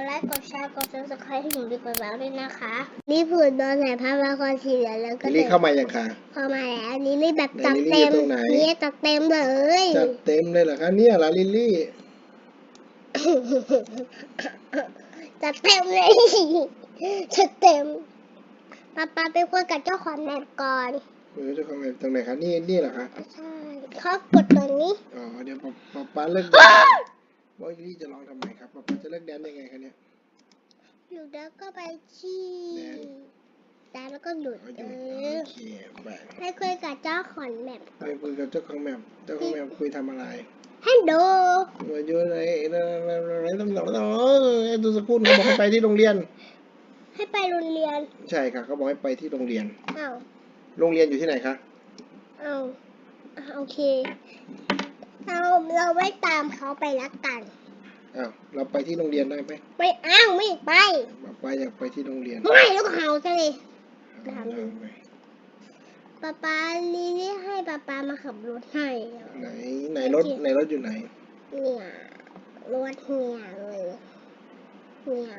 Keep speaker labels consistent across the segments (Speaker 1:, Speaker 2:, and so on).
Speaker 1: ดไลค์กดแชร์กดซับสไครต์ให้หนูดีกว่าแล้วด้วยนะคะ นี่ผืนโดนใส่ผ้ามาคอนสีเหลืองแล้วก็
Speaker 2: ลิลลี่เข้ามายังคะ
Speaker 1: เข้ามาแล้วนี่ไม่แบบ
Speaker 2: ไหน
Speaker 1: จัด
Speaker 2: ลิลลี่
Speaker 1: เต็ม
Speaker 2: อยู่ตรงไหน
Speaker 1: นี่จัดเต็มเลย
Speaker 2: จัดเต็มเลยเหรอคะเนี่ยเหรอลิลลี่
Speaker 1: จัดเต็มเลยจัดเต็มป๊าป๊าไปคุยกับเจ้าของแมปก่อน
Speaker 2: เออเจะเข้ามาตรงไหนคะนี่นี่เหรอคะ
Speaker 1: ใช่เขากดตรงนี้
Speaker 2: อ๋อเดี๋ยวป๊าป๊าป๊าเลิก แดนว่าลิลลี่จะร้องทำไมครับป๊าป๊าจะเลิกแดนยังไงคะเนี่ย
Speaker 1: อยู่แล้วก็ไปชี้
Speaker 2: แดน
Speaker 1: แต่แล้วก็หยุด
Speaker 2: เอา
Speaker 1: เอ
Speaker 2: อยู่
Speaker 1: อ
Speaker 2: โอเคไป
Speaker 1: ให้คุยกับเจ้าของแมป
Speaker 2: ไปคุยกับเจ้าของแมปเจ้าของแมปคุยทำอะไร
Speaker 1: ให้ดู
Speaker 2: มาอยู่ไหนอะไรตำรวจเออดูสักครู่เขาบอกให้ไปที่โรงเรียน
Speaker 1: ให้ไปโรงเรียน
Speaker 2: ใช่ค่ะเขาบอกให้ไปที่โรงเรียน
Speaker 1: อ้าว
Speaker 2: โรงเรียนอยู่ที่ไหนคะ
Speaker 1: อ้าวอะโอเค เราเราไม่ตามเขาไปละกัน
Speaker 2: อ้าวเราไปที่โรงเรียนได้ไหม
Speaker 1: ไม่อ้าวไม่ไป
Speaker 2: ป๊าป๊าอยากไปที่โรงเรียน
Speaker 1: ไม่แล้วก็เห่าซะเลย
Speaker 2: ได้ไหม
Speaker 1: ป๊าป๊าลีนี่ให้ป๊าป๊ามาขับรถให้
Speaker 2: ไหนไหนรถไหนรถอยู่ไหน
Speaker 1: เนี่ยรถเนี่ยเลยเนี่ย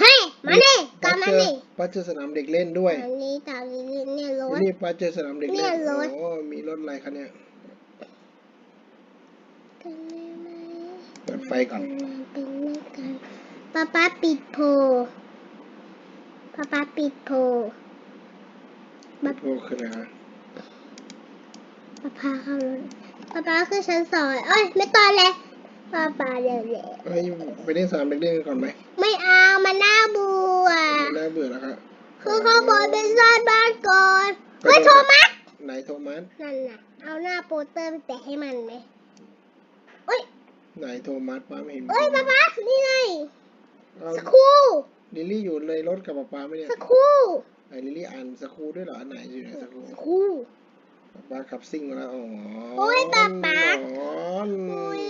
Speaker 1: เฮ้ยมาเนี่ยกลับมา
Speaker 2: เจอ
Speaker 1: นี่
Speaker 2: ป้าเจอสนามเด็กเล่นด้วย
Speaker 1: อันนี้ตามลีนี่เนี่ยรถ
Speaker 2: นี่ป้าเจอสนามเด็ก
Speaker 1: เนี่
Speaker 2: เล่
Speaker 1: ย
Speaker 2: น
Speaker 1: รถ
Speaker 2: โอ้มีรถอะไรคะเนี่ย
Speaker 1: กันได้ไหม
Speaker 2: เปิดไฟก่อน
Speaker 1: เป็นไม่กันป๊าป๊าปิดโพป๊าป๊าปิดโพ
Speaker 2: มาโทรขึ้นนะคะ
Speaker 1: ป๊าป๊าเข้ารถป๊าป๊าคือชั้นสองเอ้ยไม่ตอนเลยป๊าป๊าเดี๋ยวเดี๋ยว
Speaker 2: เฮ้ยไปเล่นสนามเด็กเล่นกันก่อนไหม
Speaker 1: ไม่เอามันน่าเบื่อ
Speaker 2: น่าเบื่อแล้วครับ
Speaker 1: คือเขาบอกเป็นซ่อนบ้านก่อนเฮ้ยโทมัส
Speaker 2: ไหนโทมัส
Speaker 1: นั่นน่ะเอาหน้าโปสเตอร์ไปแปะให้มันไหม
Speaker 2: ไหนโทมัสป้าไม่เห็น
Speaker 1: เอ้ยป๊าป๊านี่ไง
Speaker 2: เอา
Speaker 1: สกครู
Speaker 2: ลิลลี่อยู่ในรถกับป๊าป๊าไหมเนี่ย
Speaker 1: สกครู
Speaker 2: ไหนลิลลี่อ่านสครูด้วยเหรออันไหนอยู่ในสครู
Speaker 1: สกครู
Speaker 2: ป๊าป๊าขับซิ่งมาแล้วอ๋อ
Speaker 1: โอ้ยป๊าป๊า
Speaker 2: อ๋อ
Speaker 1: โอ้ย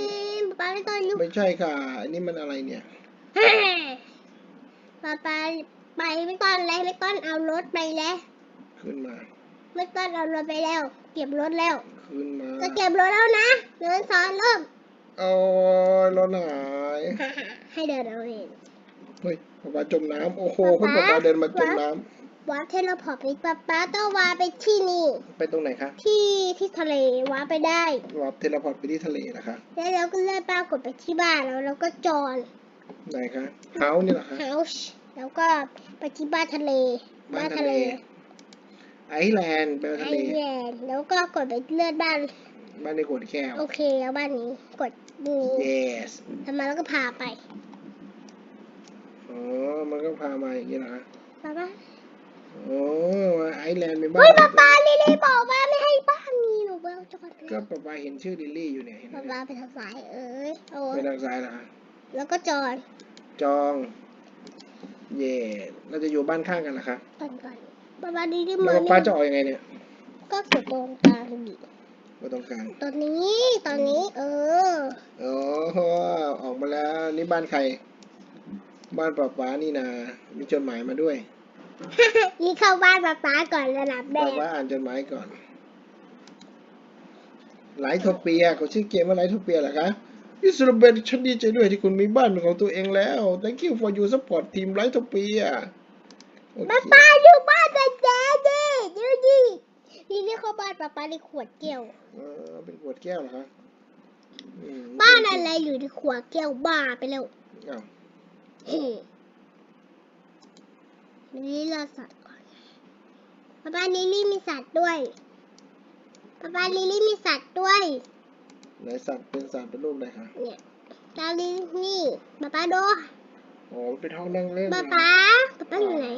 Speaker 1: ป๊าป๊าไม่ต้องยุ่ง
Speaker 2: ไม่ใช่ค่ะอันนี้มันอะไรเนี่ย
Speaker 1: ป๊าป๊าไปไม่ต้อนแล้วไม่ต้อนเอารถไปแล้ว
Speaker 2: ขึ้นมา
Speaker 1: ไม่ต้อนเอารถไปแล้ว เก็บรถแล้ว
Speaker 2: ขึ้นมา
Speaker 1: จะเก็บรถแล้วนะเดินสอนเริ่ม
Speaker 2: โอ้ยรถหาย
Speaker 1: ให้เดินเอาเอง
Speaker 2: เฮ้ยป๊าป๊าจมน้ำโอ้โห
Speaker 1: ป๊า
Speaker 2: คุณ
Speaker 1: ป๊า
Speaker 2: ป๊าป๊าเดินมาจมน้
Speaker 1: วาร์ปเทเลพอร์ตไปป๊าป๊าต้องวาร์ปไปที่นี่ำ
Speaker 2: ไปตรงไหนคะ
Speaker 1: ที่ที่ทะเลวาร์ปไปได้
Speaker 2: วับเทเลพอร์ตไปที่ทะเลนะคะ
Speaker 1: แล้วเราก็เลื่อนป้ากดไปที่บ้านแล้วเราก็จอน
Speaker 2: ไหนคะเฮานี่เหรอคะ
Speaker 1: เฮาส์แล้วก็ไปที่บ้านทะเล
Speaker 2: บ้านทะเล ไอซ์แลนด์ไป
Speaker 1: ไอ
Speaker 2: ทะเล
Speaker 1: แลนด์แล้วก็กดไปเลื่อนบ้าน
Speaker 2: บ้านในโขดแก้ว
Speaker 1: โอเคแล้วบ้านนี้กด นี้
Speaker 2: yes
Speaker 1: ทำไมแล้วก็พาไป
Speaker 2: อ๋อ มันก็พามาอย่างนี้นะคะ
Speaker 1: ป๊าป๊า
Speaker 2: โอ้ไอซ์แลนด์เป็นบ้า
Speaker 1: เฮ้ย
Speaker 2: น
Speaker 1: ป๊าป๊าลิลี่บอกว่าไม่ให้บ้านมีหนูเบลจอด
Speaker 2: ก็ป๊าป๊าเห็นชื่อลิลลี่อยู่เนี่ยเห็นไหม
Speaker 1: ป๊าป๊าไปทางซ้ายเอ้ยโอ้
Speaker 2: ไป
Speaker 1: ย
Speaker 2: ทางซ้ายนะคะ
Speaker 1: แล้วก็จอด
Speaker 2: จอง เย่เราจะอยู่บ้านข้างกันนะคะ
Speaker 1: ก่อนก่อนป๊าป๊าลิลี่
Speaker 2: แล้ว
Speaker 1: มา
Speaker 2: ป๊าป๊าจะออกยังไงเนี่ย
Speaker 1: ก็กดตรงกลาง ดิ
Speaker 2: ก็ตรงกลาง
Speaker 1: ตอนนี้ตอนนี้ เออ
Speaker 2: โอ้โหออกมาแล้วนี่บ้านใคร บ้านป๊าป๊านี่นามีจดหมายมาด้วย
Speaker 1: นี่เข้าบ้านป๊าป๊าก่อนระดับแร
Speaker 2: ป๊ากป๊าอ่านจดหมายก่อนไลท์โทเปียเขาชื่อเกมว่าไลท์โทเปียเหรอคะอิสราเบลฉันดีใจด้วยที่คุณมีบ้านเป็นของตัวเองแล้ว thank you for your support team ไลท์โทเปียโอเค
Speaker 1: ป๊าป๊าดูบ้านป๊าป๊าดิดูดินี่นี่เข้าบ้าน ป๊าป๊าในขวดแก้ว
Speaker 2: เออเป็นขวดแก้วเหรอคะอืม
Speaker 1: บ้านอะไรอยู่ในขวดแก้วบ้าไปแล้ว
Speaker 2: อ้าว
Speaker 1: เฮ้นี่เราสัตว์ก่อนป๊าป๊าลิลี่มีสัตว์ด้วยป๊าป๊าลิลี่มีสัตว์ด้วย
Speaker 2: ไหนสัตว์เป็นสัตว์เป็นรูปอะไรคะ
Speaker 1: เนี่ยดาลินี่ป๊าป๊าดู
Speaker 2: อ๋อเป็นห้องนั่งเล่น
Speaker 1: ป๊าป๊าป๊าป๊าอยู่ไหน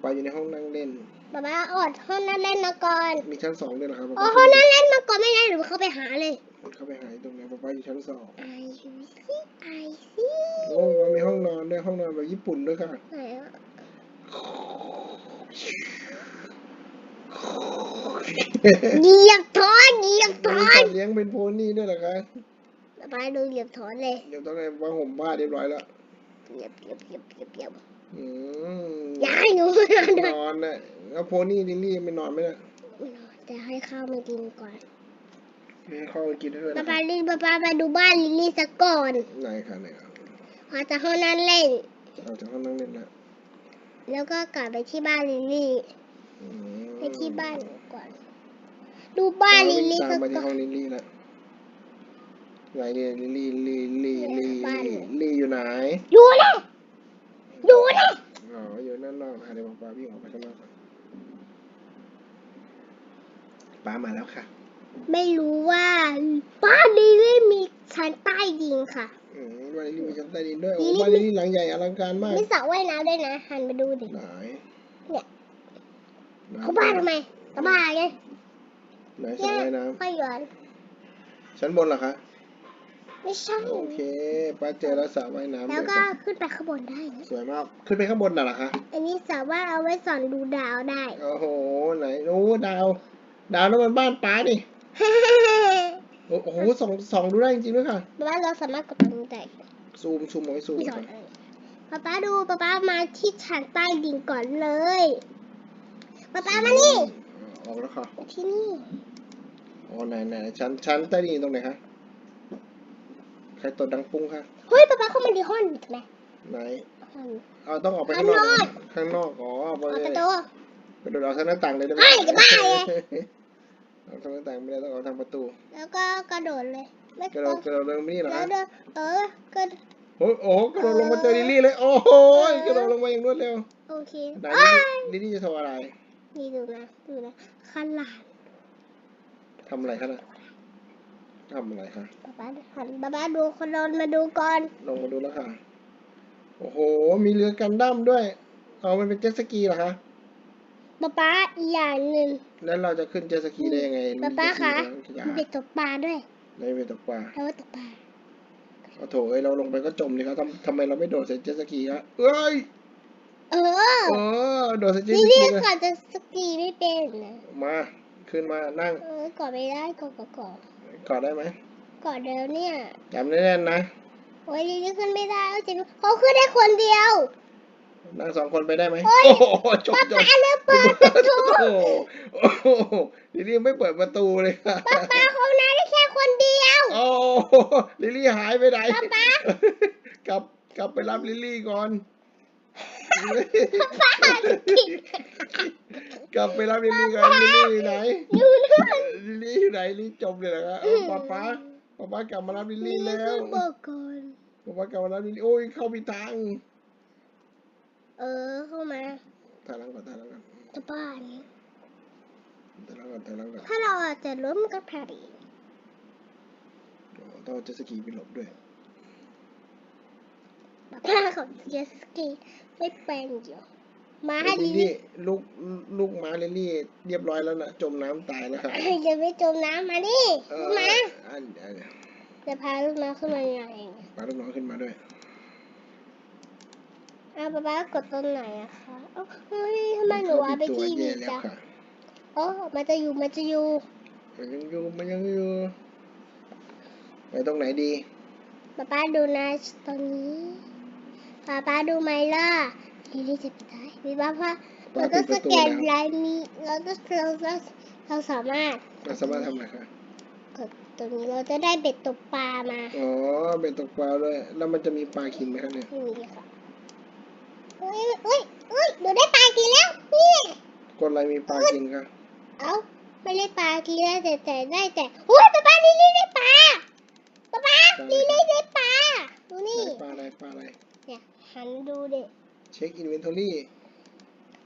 Speaker 2: ไปอยู่ในห้องนั่งเล่น
Speaker 1: ป๊าป๊าอดห้องนั่งเล่นมาก่อน
Speaker 2: มีชั้นสองด้วยเหรอครับ
Speaker 1: โอ้ห้องนั่งเล่นมาก่อนไม่ได้หรือเข้าไปหาเลย
Speaker 2: เข้าไปหาตรงไหนป๊าป๊าอยู่ชั้นสอง
Speaker 1: ไอซีไอซี
Speaker 2: โอ้มันมีห้องนอนด้วยห้องนอนแบบญี่ปุ่นด้วยค่ะ
Speaker 1: ไหนอะเหยียบถอนเหยียบถ
Speaker 2: มี
Speaker 1: อ
Speaker 2: สั
Speaker 1: น
Speaker 2: ตว์เลี้ยงเป็นโพนี่ด้วยเหรอคะ
Speaker 1: ป๊าป๊าดูเหยียบถอนเลย
Speaker 2: เดี๋ยวต้องให้ว่าห่มผ้าเรียบร้อยแล้ว
Speaker 1: เหยียบเหยียบเหยียบเหยียบเห ยียบ
Speaker 2: อืม
Speaker 1: อย่าให้หนูนอนด้วย
Speaker 2: นอนน่ะแล้วโพนี่ลิลลี่ไม่นอนไหมน่ะ
Speaker 1: แต่ให้ข้าวมากินก่อน
Speaker 2: ให้เข้าไปกินด้วย
Speaker 1: ป๊า
Speaker 2: นะ
Speaker 1: ป๊าลิป๊าป๊าไปดูบ้านลิลลี่สักก่อน
Speaker 2: ไหนคะไหนคะ
Speaker 1: ออกจากห้องนั่งเล่น
Speaker 2: ออกจากห้องนั่งเล่นแล้ว
Speaker 1: แล้วก็กลับไปที่บ้านลิลลี่
Speaker 2: อืม
Speaker 1: ไปที่บ้านก่อน ดูบ้านลิลลี่
Speaker 2: ตา
Speaker 1: ก็
Speaker 2: มมาที่
Speaker 1: ก่
Speaker 2: ห้
Speaker 1: อ
Speaker 2: อนงลิลลี่แล้วไหนเนี่ยลิลลี่ลิลลี่ลิล
Speaker 1: บ้าน
Speaker 2: ลี่ลิลลี่อยู่ไหน
Speaker 1: อยู่นะอยู่นะ
Speaker 2: อ๋ออยู่ นั่นนอกนะคะเดี๋ยวป้าวิ่งออกไปข้างนอกก่อนป้ามาแล้วค่ะ
Speaker 1: ไม่รู้ว่าบ้านลิลลี่มีชั้นใต้ดินค่ะ
Speaker 2: อืมบ้านลิลลี่มีชั้นใต้ดินด้วยโอ้
Speaker 1: ลิลลี่
Speaker 2: บ้านลิลลี่หลังใหญ่อลังการมาก
Speaker 1: มีสระว่ายน้ำด้วยนะหันมาดูดิ
Speaker 2: ไหน
Speaker 1: เนี่ย
Speaker 2: ไหน
Speaker 1: เขาบ้านทำไมเขาบ้าไง
Speaker 2: ไหนสระว่ายน้
Speaker 1: ค่อยย้อนำ
Speaker 2: ชั้นบนเหรอคะ
Speaker 1: ไม่ใช่
Speaker 2: โอเคป้าเจอแล้วสระว่ายน้ำ
Speaker 1: แล้ว
Speaker 2: เดี๋ย
Speaker 1: ก็
Speaker 2: ว
Speaker 1: ขึ้นไปข้างบนได้นะ
Speaker 2: สวยมาก ขึ้นไปข้างบนน่ะเหรอคะ
Speaker 1: อันนี้สามารถเอาไว้สอนดูดาวได้
Speaker 2: โอ้โห ไหนโอ้ดาว ดาวนั่นมันบ้านป้าดิโอ้โหส่องส่องดูได้จริงๆด้วยค่ะ
Speaker 1: บ้านเราสามารถกดตรงนี้ได้
Speaker 2: ซูมซูมเอาไว้ซูม
Speaker 1: มีสอ
Speaker 2: ก่อนน
Speaker 1: อะไรป๊าป๊าดูป๊าป๊ามาที่ชั้นใต้ดินก่อนเลยป๊าป๊ามานี่
Speaker 2: ออกแล้วค่ะ
Speaker 1: ที่นี่
Speaker 2: อ๋อไหนไหนชั้นชั้นใต้ดินตรงไหนคะ ใครตดดังปุ้งคะ
Speaker 1: เฮ้ยป๊าป๊าเข้ามาในห้องทำไม
Speaker 2: ไหน
Speaker 1: ห้อง
Speaker 2: เอาต้องออกไปข้างนอก ข้างนอกอ๋อไป
Speaker 1: เอา
Speaker 2: เล
Speaker 1: ประ
Speaker 2: ย
Speaker 1: ตู
Speaker 2: ไปโดดเอาทางหน้าต่างเลยได้ไหม
Speaker 1: เอ้ยจะบ้าไง
Speaker 2: เอาทางหน้าต่างไม่ได้ต้องเอาทางประตู
Speaker 1: แล้วก็กระโดดเลยไม่
Speaker 2: กระโดดกระโดดลงนี่เหรอ
Speaker 1: แล้
Speaker 2: คะ
Speaker 1: วเดินเออกระโดด
Speaker 2: โอ้โหกระโดดลงมาเจอลิลลี่เลย โอ้โหกระโดดลงมาอย่างรวดเร็ว
Speaker 1: โอเค
Speaker 2: ไหน
Speaker 1: อ้าย
Speaker 2: ลิลลี่จะทำอะไร
Speaker 1: นี่ดูนะ ดูนะขันหลาน
Speaker 2: ทำอะไรคะน่ะ ทำอะไรคะ
Speaker 1: ป๊าป๊าหันป๊าป๊าดูคนนอนมาดูก่อน
Speaker 2: ลงมาดูแล้วค่ะ โอ้โห มีเรือกันดั้มด้วย เอามันเป็นเจ็ตสกีเหรอคะ
Speaker 1: ป๊าป๊าอีกอย่างหนึ่ง
Speaker 2: แล้วเราจะขึ้นเจ็ตสกีได้ยังไง
Speaker 1: ป๊าป๊าคะ
Speaker 2: มี
Speaker 1: มีเด็กตกปลาด้วย
Speaker 2: ในเวตกปลา
Speaker 1: แล้วว่าตกปลา
Speaker 2: เอาโถเอ้ยเราลงไปก็จมเลยครับทำทำไมเราไม่โดดใส่เจ็ตสกีครับเอ้ย
Speaker 1: เออ
Speaker 2: เออโดดใส่เจ็ต
Speaker 1: นี่
Speaker 2: ส
Speaker 1: เรี
Speaker 2: กี
Speaker 1: ยก
Speaker 2: เลย
Speaker 1: ก่อนจะสกีไม่เป็นนะ
Speaker 2: มาขึ้นมานั่ง
Speaker 1: เออกอดไม่ได้กอดกอด กอด
Speaker 2: กอดได้ไหม
Speaker 1: กอดเดิมเนี่ย
Speaker 2: จำแน่นๆนะ
Speaker 1: โอ้ยนี่ขึ้นไม่ได้เอาจริงเขาขึ้นได้คนเดียว
Speaker 2: นั่งสองคนไปได้ไหม
Speaker 1: โอ้ย
Speaker 2: โอ้โหจบ
Speaker 1: ป๊า
Speaker 2: จบ
Speaker 1: ป๊าเลือกเปิดประตู
Speaker 2: โอ้โหโอ้โหลิลลี่ไม่เปิดประตูเลยค่ะ
Speaker 1: ป๊าป๊าเขาน่าได้แค่คนเดียว
Speaker 2: โอ้โหลิลลี่หายไปไหน
Speaker 1: ป๊าป๊า
Speaker 2: กลับกลับไปรับลิลลี่ก่อน
Speaker 1: ป๊าส กี
Speaker 2: กลับไปรับลิลลี่ก่อนลิลลี่อยู่ไหน
Speaker 1: ดูนู่น
Speaker 2: ลิลลี่อยู่ไหนลิลลี่จมเลยเหรอครับเออป๊าป๊าป๊าป๊ากลับมารับลิลลี่แล้ว
Speaker 1: ขึ้นบอกก่อน
Speaker 2: ป๊าป๊ากลับมารับลิลลี่โอ้ยเข้าผิดทาง
Speaker 1: เออเข้ามา
Speaker 2: ถ่ายหลังก่อนถ่ายหลังก่อน
Speaker 1: จะบ้านนี้
Speaker 2: ถ่ายหลังก่อนถ่ายหลังก่อน
Speaker 1: ถ้าเราอาจจะล้มก็พอดี
Speaker 2: โอ้ต้องเอาเจ็ตสกีไปหลบด้วย
Speaker 1: ป้าของเจตสกีไม่เป็นอยู่มา
Speaker 2: เฮ้
Speaker 1: ให้
Speaker 2: ยลิ
Speaker 1: ลิ
Speaker 2: ล
Speaker 1: ลลี่
Speaker 2: ลี่ลูกลูกม้าลิลลี่ เรียบร้อยแล้วนะจมน้ำตายแล้วครับ
Speaker 1: อย่าไปจมน้ำมาดิ
Speaker 2: เอ
Speaker 1: ลู
Speaker 2: อก
Speaker 1: ม้า
Speaker 2: อันอัน
Speaker 1: จะพาลูกม้าขึ้นมายังไง
Speaker 2: ปลาลูกน้องขึ้นมาด้วย
Speaker 1: อ้าวป๊าป๊ากดตรงไหนอะคะเอ้าเฮ้ยทำไมหนูว่าไปที่
Speaker 2: แย่
Speaker 1: นี่
Speaker 2: แล้ว
Speaker 1: จ้ะ
Speaker 2: ค่ะ
Speaker 1: โอ้มันจะอยู่มันจะอยู่
Speaker 2: มันยังอยู่มันยังอยู่ไปตรงไหนดี
Speaker 1: ป๊าป๊าดูนะตอนนี้ ป๊าป๊าดูไหมล่ะลิลลี่จะไปได้มีบ้าพ่ะ
Speaker 2: ป้า
Speaker 1: เรา
Speaker 2: ปิ
Speaker 1: ก็
Speaker 2: ดป
Speaker 1: ส
Speaker 2: ระตู
Speaker 1: แกน
Speaker 2: แล้ว
Speaker 1: ลายมีเราก็เราก็เราสามารถ
Speaker 2: เราสามารถทำอะไรคะ
Speaker 1: กดตรงนี้เราจะได้เบ็ดตกปลามา
Speaker 2: อ๋อเป็นตกปลาด้วย แล้วมันจะมีปลากินไหมครับเนี่ย
Speaker 1: ไม่มีค่ะเฮ้ยเฮ้ยเฮ้ยหนูได้ปลากินแล้ว นี่
Speaker 2: กดอะไรมีปลากินคะ
Speaker 1: เอ้าไม่ได้ปลากินแล้วแต่แต่ได้แต่โอ้ยป๊าป๊าลิลลี่ได้ปลาป๊าป๊าลิลลี่ได้ปลาดู
Speaker 2: ไหน
Speaker 1: นี่
Speaker 2: ปลาอะไรปลาอะไร
Speaker 1: เนี่ยหันดูดิ
Speaker 2: เช็คอินเวนทอรี่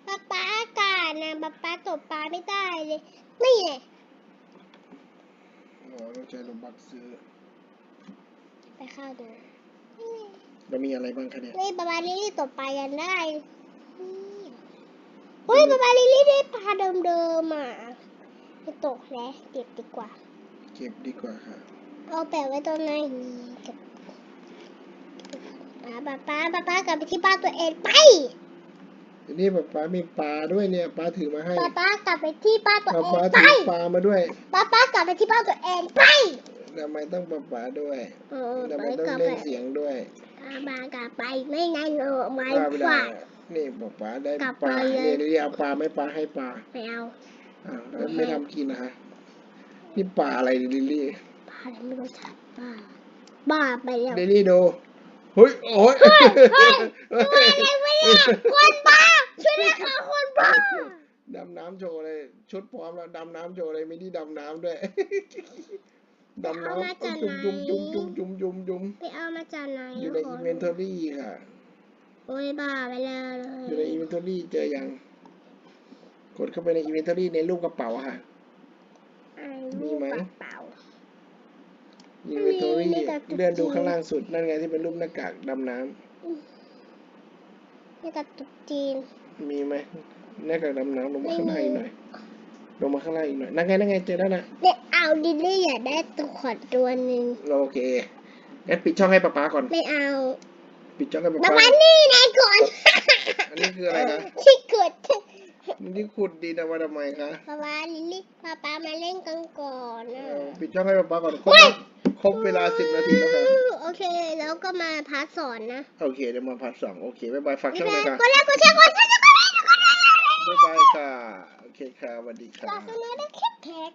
Speaker 1: ป๊าป๊าอากาศนะป๊าป๊าตกปลาไม่ได้เลยนี่ไง
Speaker 2: อ๋อต้องใช้โลบักซื้อ
Speaker 1: ไปเข้าดูนี่ไง
Speaker 2: เรามีอะไรบ้างคะเนี่ย
Speaker 1: นี่ป๊าป๊าลิลลี่ตกปลากันได้นี่เฮ้ยป๊าป๊าลิลลี่ได้ปลาเดิมๆอะไม่ตกแล้วเก็บดีกว่า
Speaker 2: เก็บดีกว่าค่ะ
Speaker 1: เอาแปะไว้ตรงไหนนี่กับอ่า ป๊าป๊าป๊าป๊ากลับไปที่บ้านตัวเองไป
Speaker 2: ทีนี้ป๊าป๊ามีปลาด้วยเนี่ยปลาถือมาให้
Speaker 1: ป๊าป๊ากลับไปที่บ้านตัว
Speaker 2: เอา
Speaker 1: เอ
Speaker 2: ปลาง
Speaker 1: ไป
Speaker 2: ถือปลามาด้วย
Speaker 1: ป๊าป๊ากลับไปที่บ้านตัวเองไป
Speaker 2: ทำไมต้องป๊าป๊าด้วย
Speaker 1: เออ
Speaker 2: ทำไม
Speaker 1: ไป
Speaker 2: ต้อง
Speaker 1: กลับ
Speaker 2: เล่
Speaker 1: ไป
Speaker 2: นเสียงด้วย
Speaker 1: ป๊าป๊ากลับไปไม่งั้นเราไม่
Speaker 2: ปลาไม่ได้
Speaker 1: ฝาก
Speaker 2: อะนี่ป๊าป๊าได้
Speaker 1: กลับ
Speaker 2: ปลา
Speaker 1: ไปเลย
Speaker 2: เนี่ยนี่เอาปลาไม่ปลาให้ปลา
Speaker 1: ไม่เอา
Speaker 2: อ้าวแล้วไม่ทำกินนะฮะนี่ปลาอะไรลิลลี่
Speaker 1: บ้าอะไรไม่รู้จักบ้าบ้าไปแล้ว
Speaker 2: ลิลลี่ดู เฮ้ยโอ้ย
Speaker 1: อะไรวะเนี่ยคนบ้าช่วยด้วยค่ะคนบ้า
Speaker 2: ดำน้ำโชว์เลย ชุดพร้อมแล้วดำน้ำโชว์เลยไม่ได้ดำน้ำด้วยดำน้ำจุ่มจุ่มจุ่มจุ่มจุ่มจุ่มจุ่ม
Speaker 1: ไปเอามาจากไหน
Speaker 2: อยู่ในอินเวนทอรี่ค่ะ
Speaker 1: โอ้ยบ้าไปเลย
Speaker 2: อยู่ในอินเวนทอรี่เจอยังกดเข้าไปในอินเวนทอรี่ในรูปกระเป๋าค่ะมีไหม
Speaker 1: เปล่า
Speaker 2: อินเวนทอรี่
Speaker 1: มีแต่ตุ๊ก
Speaker 2: เลื่อนดูข้างล่างสุด นั่นไงที่เป็นรูปหน้ากากดำน้ำ
Speaker 1: นี่กับตุ๊กจีน
Speaker 2: มีไหมหน้ากากดำน้ำลงมาข้างล่างอีกหน่อย ลงมาข้างล่างอีกหน่อยนั่นไงนั่นไงเจอแล้วนะ
Speaker 1: เด็กเอาดิลลี่อยากได้ตัวขอดตัวหนึ่ง
Speaker 2: โอเคงั้นปิดช่องให้ป๊าป๊าก่อน
Speaker 1: ไม่เอา
Speaker 2: ปิดช่องให้ป๊า
Speaker 1: ประ
Speaker 2: ป๊า
Speaker 1: มาณนี้นายก่อน
Speaker 2: อันนี้คืออะไรคะ
Speaker 1: ที่ก ด
Speaker 2: นี่ขุดดินเอามาทำไมคะ
Speaker 1: ป๊าป๊าลิลลี่ป๊าป๊ามาเล่นกันก่อนนะ
Speaker 2: เออปิดช่องให้ป๊าป๊าก่อนครบแล้วครบเวลาสิบนาทีแล้วค่ะ
Speaker 1: โอเค แล้วก็มาพาร์ทสอนนะ
Speaker 2: โอเคเดี๋ยวมาพาร์ทสองโอเคบ๊ายบายฝากช่อง
Speaker 1: บ๊า
Speaker 2: เลยย
Speaker 1: บาย
Speaker 2: ค่ะ
Speaker 1: กดไลค์กดแชร์กดซับสไครต์กดไลค์กดไลค์
Speaker 2: บ๊ายบายค่ะ โอเคค่ะสวัสดีค่ะ
Speaker 1: กดซับสไครต์ได้แค่แท็ก